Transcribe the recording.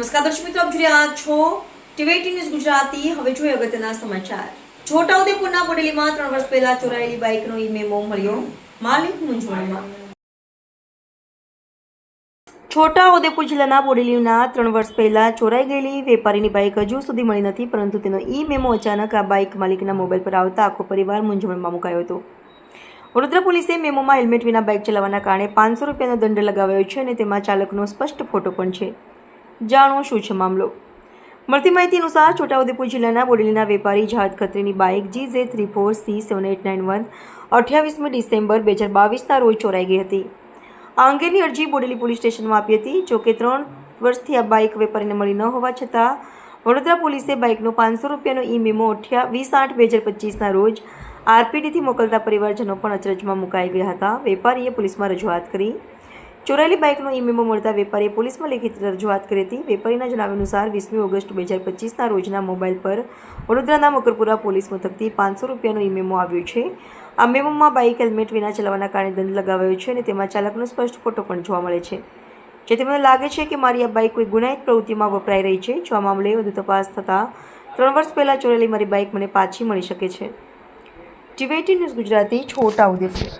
નમસ્કાર દર્શક મિત્રો, આપ જોઈ રહ્યા છો ટીવીટી ન્યૂઝ ગુજરાતી. હવે જોઈએ અગત્યના સમાચાર. છોટાઉદેપુરના બોડેલીમાં ત્રણ વર્ષ પહેલા ચોરાયેલી બાઇકનો ઈ મેમો મળ્યો. માલિક મૂંઝવણમાં. છોટાઉદેપુર જિલ્લાના બોડેલીના ત્રણ વર્ષ પહેલા ચોરાઈ ગયેલી વેપારીની બાઇક હજુ સુધી મળી નથી, પરંતુ તેનો ઈ મેમો અચાનક આ બાઇક માલિકના મોબાઈલ પર આવતા આખો પરિવાર મૂંઝવણમાં મુકાયો હતો. વડોદરા પોલીસે મેમોમાં હેલ્મેટ વિના બાઇક ચલાવવાના કારણે પાંચસો રૂપિયાનો દંડ લગાવ્યો છે અને તેમાં ચાલકનો સ્પષ્ટ ફોટો પણ છે. જાણો શું છે મામલો? મળતી માહિતી અનુસાર છોટાઉદેપુર જિલ્લાના બોડેલીના વેપારી જહાજ ખત્રીની bike G J three four C seven eight nine one અઠ્યાવીસમી December બે હજાર બાવીસના રોજ ચોરાઈ ગઈ હતી. આ અંગેની અરજી બોડેલી પોલીસ સ્ટેશનમાં આપી હતી. જોકે ત્રણ વર્ષથી આ બાઇક વેપારીને મળી ન હોવા છતાં, વડોદરા પોલીસે બાઇકનો પાંચસો રૂપિયાનો ઈ મેમો અઠ્યાવીસ આઠ બે હજાર પચીસના રોજ આરપીડીથી મોકલતા પરિવારજનો પણ અચરજમાં મુકાઈ ગયા હતા. વેપારીએ પોલીસમાં રજૂઆત કરી ચોરાયેલી બાઇકનો ઈ મેમો મળતા વેપારીએ પોલીસમાં લેખિત રજૂઆત કરી હતી. વેપારીના જણાવ્યા અનુસાર વીસમી ઓગસ્ટ બે હજાર પચીસના રોજના મોબાઈલ પર વડોદરાના મકરપુરા પોલીસ મથકથી પાંચસો રૂપિયાનો ઈ મેમો આવ્યો છે. આ મેમોમાં બાઇક હેલ્મેટ વિના ચલાવવાના કારણે દંડ લગાવાયો છે અને તેમાં ચાલકનો સ્પષ્ટ ફોટો પણ જોવા મળે છે. જેથી મને લાગે છે કે મારી આ બાઇક કોઈ ગુનાહિત પ્રવૃત્તિમાં વપરાઈ રહી છે, જો આ મામલે વધુ તપાસ થતાં ત્રણ વર્ષ પહેલાં ચોરેલી મારી બાઇક મને પાછી મળી શકે છે. TVT news Gujarati, Chhota Udepur.